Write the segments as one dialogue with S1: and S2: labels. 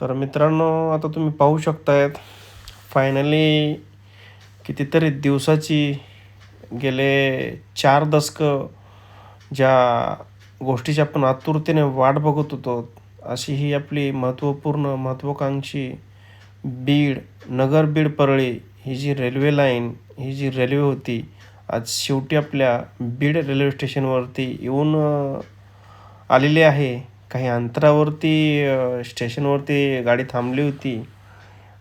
S1: तर मित्रांनो आता तुम्ही पाहू शकतायत फायनली कितीतरी दिवसाची गेले चार दशकं ज्या गोष्टीची आपण आतुरतेने वाट बघत होतो अशी ही आपली महत्त्वपूर्ण महत्त्वाकांक्षी बीड नगर बीड परळी ही जी रेल्वे लाईन ही जी रेल्वे होती आज शेवटी आपल्या बीड रेल्वे स्टेशनवरती येऊन आलेली आहे. काही अंतरावरती स्टेशनवरती गाडी थांबली होती.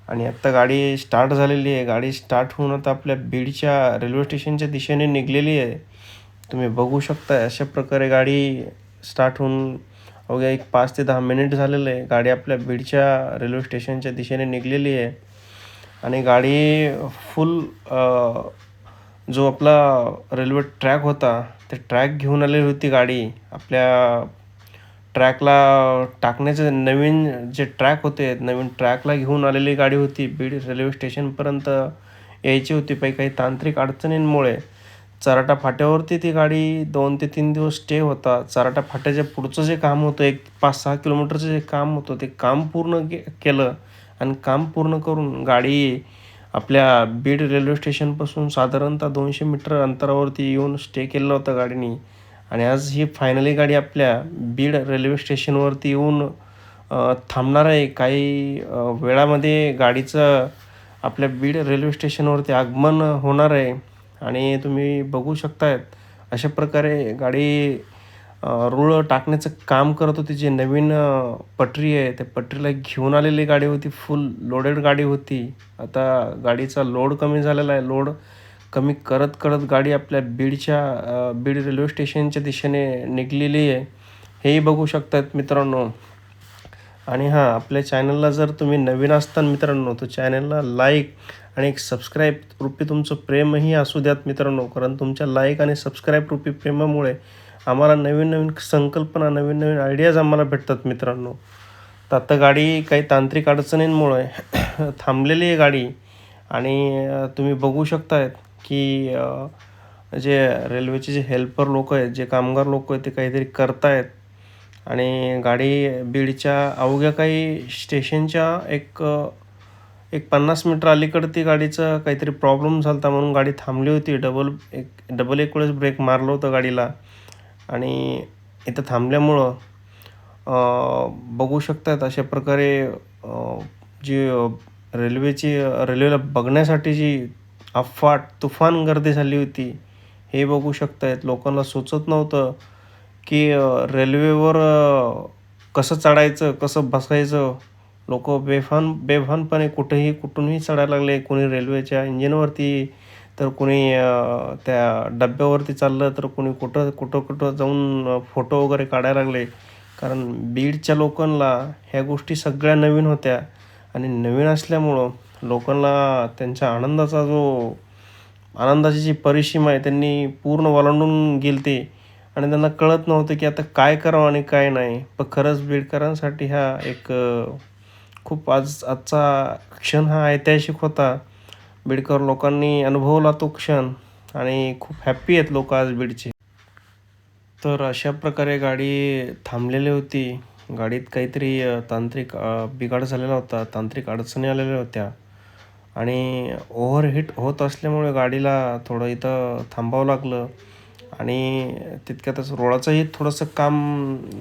S1: आणि आत्ता गाडी स्टार्ट झालेली आहे. गाडी स्टार्ट होऊन आता आपल्या बीडच्या रेल्वे स्टेशनच्या दिशेने निघलेली आहे. तुम्ही बघू शकता अशा प्रकारे गाडी स्टार्ट होऊन अवघ्या एक पाच ते दहा मिनिट झालेलं आहे. गाडी आपल्या बीडच्या रेल्वे स्टेशनच्या दिशेने निघलेली आहे. आणि गाडी फुल जो आपला रेल्वे ट्रॅक होता ते ट्रॅक घेऊन आलेली होती गाडी. आपल्या ट्रॅकला टाकण्याचे नवीन जे ट्रॅक होते नवीन ट्रॅकला घेऊन आलेली गाडी होती. बीड रेल्वे स्टेशनपर्यंत यायची होती. पण काही तांत्रिक अडचणींमुळे चराटा फाट्यावरती ती गाडी दोन ते तीन दिवस स्टे होता. चराटा फाट्याच्या पुढचं जे काम होतं एक पाच सहा किलोमीटरचं जे काम होतं ते काम पूर्ण के केलं आणि काम पूर्ण करून गाडी आपल्या बीड रेल्वे स्टेशनपासून साधारणतः दोनशे मीटर अंतरावरती येऊन स्टे केलेला होतं गाडीने. आणि आज ही फायनली गाडी आपल्या बीड रेल्वे स्टेशनवरती येऊन थांबणार आहे. काही वेळामध्ये गाडीचं आपल्या बीड रेल्वे स्टेशनवरती आगमन होणार आहे. आणि तुम्ही बघू शकतायत अशा प्रकारे गाडी रुळ टाकण्याचं काम करत होती जी नवीन पटरी आहे. त्या पटरीला घेऊन आलेली गाडी होती. फुल लोडेड गाडी होती. आता गाडीचा लोड कमी झालेला आहे. लोड कमी करत करत गाडी आपल्या बीडच्या बीड रेल्वे स्टेशनच्या दिशेने निघलेली आहे. हेही बघू शकतात मित्रांनो. आणि हां आपल्या चॅनलला जर तुम्ही नवीन असताल मित्रांनो तर चॅनलला लाईक आणि एक सबस्क्राईब रूपी तुमचं प्रेमही असू द्यात मित्रांनो कारण तुमच्या लाईक आणि सबस्क्राईब रूपी प्रेमामुळे आम्हाला नवीन नवीन संकल्पना नवीन नवीन आयडियाज आम्हाला भेटतात मित्रांनो. तर आता गाडी काही तांत्रिक अडचणींमुळे थांबलेली आहे गाडी. आणि तुम्ही बघू शकतायत की जे रेल्वेचे जे हेल्पर लोक आहेत जे कामगार लोक आहेत ते काहीतरी करतायत. आणि गाडी बीडच्या अवघ्या काही स्टेशनच्या एक एक पन्नास मीटर अलीकडे ती गाडीचं काहीतरी प्रॉब्लेम झाला होता म्हणून गाडी थांबली होती. डबल एक डबल एक वेळेस ब्रेक मारलं होतं गाडीला. आणि इथं थांबल्यामुळं बघू शकतात अशा प्रकारे जी रेल्वेची रेल्वेला बघण्यासाठी जी अफाट तुफान गर्दी झाली होती. हे बघू शकतायत. लोकांना सुचत नव्हतं की रेल्वेवर कसं चढायचं कसं बसायचं. लोक बेफान बेफानपणे कुठेही कुठूनही चढायला लागले. कोणी रेल्वेच्या इंजिनवरती तर कोणी त्या डब्यावरती चाललं तर कोणी कुठं कुठं कुठं जाऊन फोटो वगैरे काढायला लागले. कारण बीडच्या लोकांना ह्या गोष्टी सगळ्या नवीन होत्या. आणि नवीन असल्यामुळं लोकांना त्यांच्या आनंदाचा जो आनंदाची जी परिसीमा आहे त्यांनी पूर्ण ओलांडून गेलते. आणि त्यांना कळत नव्हतं की आता काय करावं आणि काय नाही. पण खरंच बीडकरांसाठी हा एक खूप आज आजचा क्षण हा ऐतिहासिक होता. बीडकर लोकांनी अनुभवला तो क्षण आणि खूप हॅप्पी आहेत लोक आज बीडचे. तर अशा प्रकारे गाडी थांबलेली होती. गाडीत काहीतरी तांत्रिक बिघाड झालेला होता. तांत्रिक अडचणी आलेल्या होत्या. आणि ओव्हरहीट होत असल्यामुळे गाडीला थोडं इथं थांबावं लागलं. आणि तितक्यातच रोडाचंही थोडंसं काम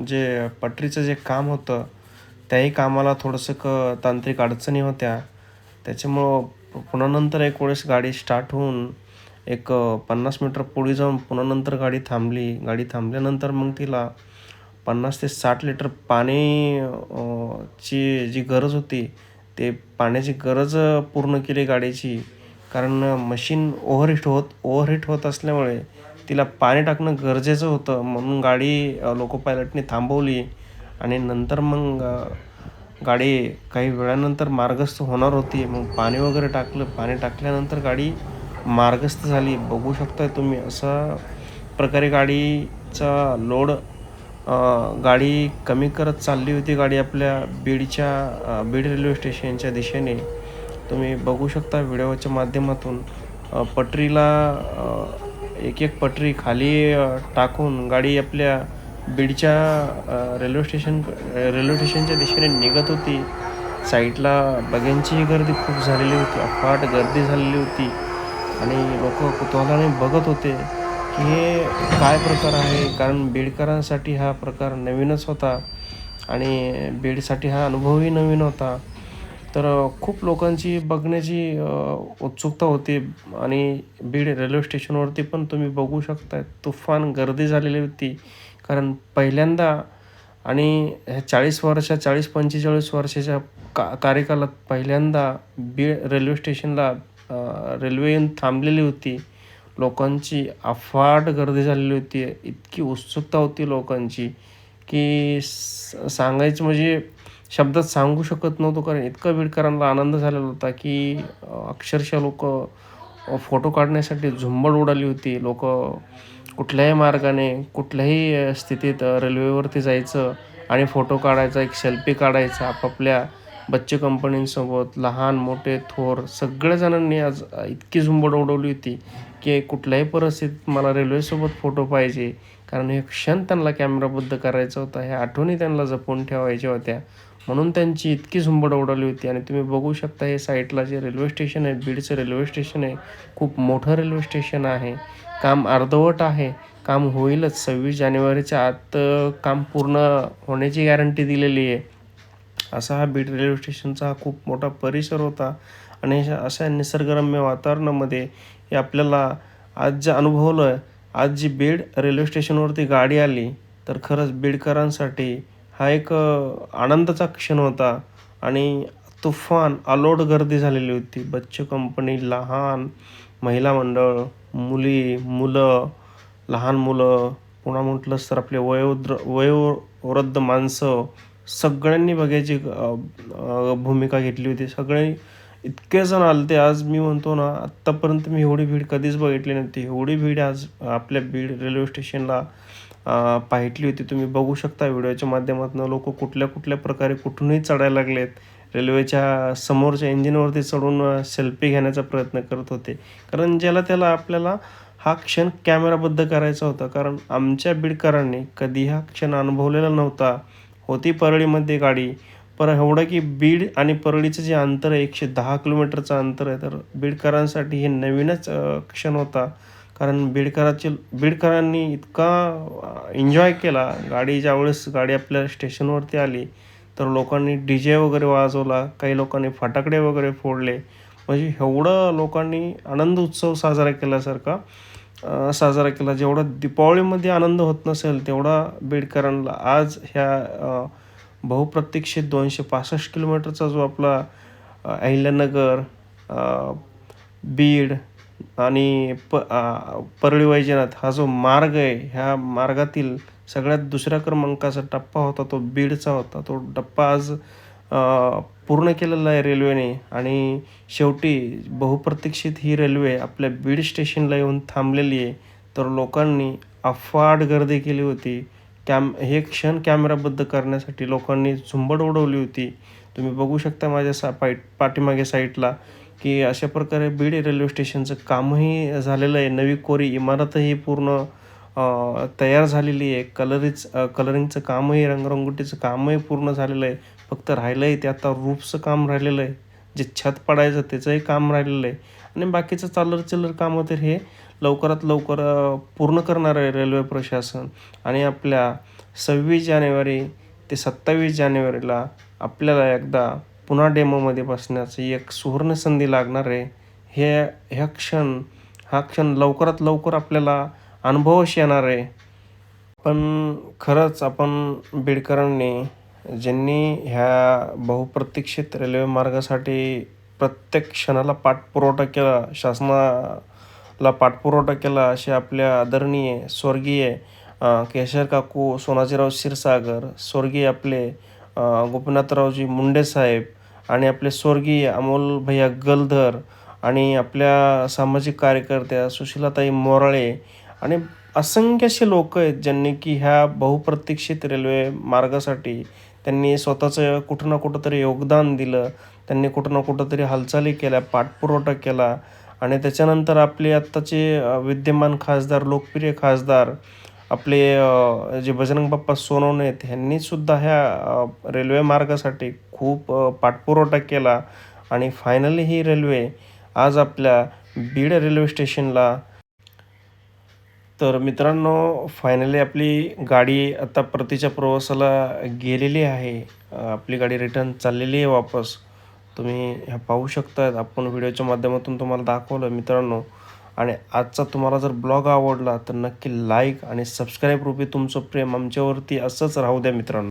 S1: जे पटरीचं जे काम होतं त्याही कामाला थोडंसं क तांत्रिक अडचणी होत्या. त्याच्यामुळं पुन्हा नंतर एक वेळेस गाडी स्टार्ट होऊन एक पन्नास मीटर पुढे जाऊन पुन्हा नंतर गाडी थांबली. गाडी थांबल्यानंतर मग तिला पन्नास ते साठ लिटर पाणी ची जी गरज होती ते पाण्याची गरज पूर्ण केली गाडीची. कारण मशीन ओव्हरहीट होत ओव्हरहीट होत असल्यामुळे तिला पाणी टाकणं गरजेचं होतं. म्हणून गाडी लोको पायलटने थांबवली आणि नंतर मग गाडी काही वेळानंतर मार्गस्थ होणार होती. मग पाणी वगैरे टाकलं. पाणी टाकल्यानंतर गाडी मार्गस्थ झाली. बघू शकताय तुम्ही असा प्रकारे गाडीचा लोड गाडी कमी करत चालली होती गाडी आपल्या बीडच्या बीड रेल्वे स्टेशनच्या दिशेने. तुम्ही बघू शकता व्हिडिओच्या माध्यमातून. पटरीला एक एक पटरी खाली टाकून गाडी आपल्या बीडच्या रेल्वे स्टेशन रेल्वे स्टेशनच्या दिशेने निघत होती. साईडला बघ्यांचीही गर्दी खूप झालेली होती अफाट गर्दी झालेली होती. आणि लोक कुतूहलाने बघत होते. हे काय प्रकार आहे? कारण बीडकरांसाठी हा प्रकार नवीनच होता आणि बीडसाठी हा अनुभवही नवीन होता. तर खूप लोकांची बघण्याची उत्सुकता होती आणि बीड रेल्वे स्टेशनवरती पण तुम्ही बघू शकता तुफान गर्दी झालेली होती. कारण पहिल्यांदा आणि ह्या चाळीस वर्षा चाळीस पंचेचाळीस वर्षाच्या का कार्यकालात पहिल्यांदा बीड रेल्वे स्टेशनला रेल्वे येऊन थांबलेली होती. लोकांची अफाट गर्दी झालेली होती. इतकी उत्सुकता होती लोकांची की सांगायचं म्हणजे शब्दात सांगू शकत नव्हतो कारण इतका बीडकरांना आनंद झालेला होता की अक्षरशः लोक फोटो काढण्यासाठी झुंबड उडाली होती. लोक कुठल्याही मार्गाने कुठल्याही स्थितीत रेल्वेवरती जायचं आणि फोटो काढायचा एक सेल्फी काढायचा आपापल्या बच्चे कंपनींसोबत लहान मोठे थोर सगळ्या जणांनी आज इतकी झुंबड उडवली होती. की कुठल्याही परिस्थितीत मला रेल्वेसोबत फोटो पाहिजे. कारण हे क्षण त्यांना कॅमेराबद्ध करायचा होता ह्या आठवणी त्यांना जपून ठेवायच्या होत्या. म्हणून त्यांची इतकी झुंबड उडाली होती. आणि तुम्ही बघू शकता हे साईटला जे रेल्वे स्टेशन आहे बीडचं रेल्वे स्टेशन आहे खूप मोठं रेल्वे स्टेशन आहे. काम अर्धवट आहे. काम होईलच. सव्वीस जानेवारीच्या आत काम पूर्ण होण्याची गॅरंटी दिलेली आहे. असा हा बीड रेल्वे स्टेशनचा हा खूप मोठा परिसर होता. आणि अशा निसर्गरम्य वातावरणामध्ये हे आपल्याला आज जे अनुभवलं आहे आज जी बीड रेल्वे स्टेशनवरती गाडी आली तर खरंच बीडकरांसाठी हा एक आनंदाचा क्षण होता. आणि तुफान अलोट गर्दी झालेली होती. बच्चे कंपनी लहान महिला मंडळ मुली मुलं लहान मुलं पुन्हा म्हटलंच तर आपले वयोद्र वयोवृद्ध माणसं सगळ्यांनी बघायची भूमिका घेतली होती. सगळ्यांनी इतके जण आले ते आज मी म्हणतो ना आत्तापर्यंत मी एवढी भीड कधीच बघितली नव्हती. एवढी भीड आज आपल्या बीड रेल्वे स्टेशनला पाहिटली होती. तुम्ही बघू शकता व्हिडिओच्या माध्यमातून लोक कुठल्या कुठल्या प्रकारे कुठूनही चढायला लागलेत. रेल्वेच्या समोरच्या इंजिनवरती चढून सेल्फी घेण्याचा प्रयत्न करत होते. कारण ज्याला त्याला आपल्याला हा क्षण कॅमेराबद्ध करायचा होता. कारण आमच्या बीडकरांनी कधी हा क्षण अनुभवलेला नव्हता. होती परळीमध्ये गाडी. पर एवढं की बीड आणि परळीचं जे अंतर आहे एकशे दहा किलोमीटरचं अंतर आहे तर बीडकरांसाठी हे नवीनच क्षण होता. कारण बीडकराचे बीडकरांनी इतका एन्जॉय केला. गाडी ज्यावेळेस गाडी आपल्या स्टेशनवरती आली तर लोकांनी डी जे वगैरे वाजवला काही लोकांनी फटाकडे वगैरे फोडले. म्हणजे एवढं लोकांनी आनंद उत्सव साजरा केल्यासारखा. साजरा केला. जेवढा दीपावळीमध्ये आनंद होत नसेल तेवढा बेडकरांना आज ह्या बहुप्रतीक्षित दोनशे पासष्ट किलोमीटरचा जो आपला अहिल्यानगर बीड आणि प परळी वैजनाथ हा जो मार्ग आहे ह्या मार्गातील सगळ्यात दुसऱ्या क्रमांकाचा टप्पा होता तो बीडचा होता. तो टप्पा आज पूर्ण केलेलं आहे रेल्वेने. आणि शेवटी बहुप्रतीक्षित ही रेल्वे आपल्या बीड स्टेशनला येऊन थांबलेली आहे. तर लोकांनी अफाट गर्दी केली होती. कॅम हे क्षण कॅमेराबद्ध करण्यासाठी लोकांनी झुंबड उडवली होती. तुम्ही बघू शकता माझ्या सा पाईट पाठीमागे साईटला की अशा प्रकारे बीड रेल्वे स्टेशनचं कामही झालेलं आहे. नवी कोरी इमारतही पूर्ण तयार झालेली आहे. कलरीच कलरिंगचं कामही रंगरंगोटीचं कामही पूर्ण झालेलं आहे. फक्त राहिलं आहे ते आता रूफचं काम राहिलेलं आहे. जे छत पडायचं त्याचंही काम राहिलेलं आहे. आणि बाकीचं चालर चिल्लर कामं तर हे लवकरात लवकर पूर्ण करणार आहे रेल्वे प्रशासन. आणि आपल्या सव्वीस जानेवारी ते सत्तावीस जानेवारीला आपल्याला एकदा पुन्हा डेमोमध्ये बसण्याची एक सुवर्ण संधी लागणार आहे. हे ह्या क्षण हा क्षण लवकरात लवकर आपल्याला अनुभवश येणार आहे. पण खरंच आपण बीडकरांनी ज्यांनी ह्या बहुप्रतीक्षित रेल्वे मार्गासाठी प्रत्येक क्षणाला पाठपुरवठा केला शासनाला पाठपुरवठा केला असे आपल्या आदरणीय स्वर्गीय केशर काकू सोनाजीराव क्षीरसागर स्वर्गीय आपले गोपीनाथरावजी मुंडे साहेब आणि आपले स्वर्गीय अमोल भैया गलधर आणि आपल्या सामाजिक कार्यकर्त्या सुशीलाताई मोराळे आणि असंख्य असे लोक आहेत ज्यांनी की ह्या बहुप्रतीक्षित रेल्वे मार्गासाठी त्यांनी स्वतःचं कुठं ना कुठं तरी योगदान दिलं. त्यांनी कुठं ना कुठं तरी हालचाली केल्या पाठपुरवठा केला. आणि त्याच्यानंतर आपले आत्ताचे विद्यमान खासदार लोकप्रिय खासदार आपले जे बजरंग बाप्पा सोनवणे आहेत ह्यांनीसुद्धा ह्या रेल्वे मार्गासाठी खूप पाठपुरवठा केला. आणि फायनली ही रेल्वे आज आपल्या बीड रेल्वे स्टेशनला तर मित्रांनो फायनली आपली गाडी आता परतीच्या प्रवासाला गेलेली आहे. आपली गाडी रिटर्न चाललेली आहे वापस. तुम्ही ह्या पाहू शकतात आपण व्हिडिओच्या माध्यमातून तुम्हाला दाखवलं मित्रांनो. आणि आजचा तुम्हाला जर ब्लॉग आवडला तर नक्की लाईक आणि सबस्क्राईब रूपी तुमचं प्रेम आमच्यावरती असंच राहू द्या मित्रांनो.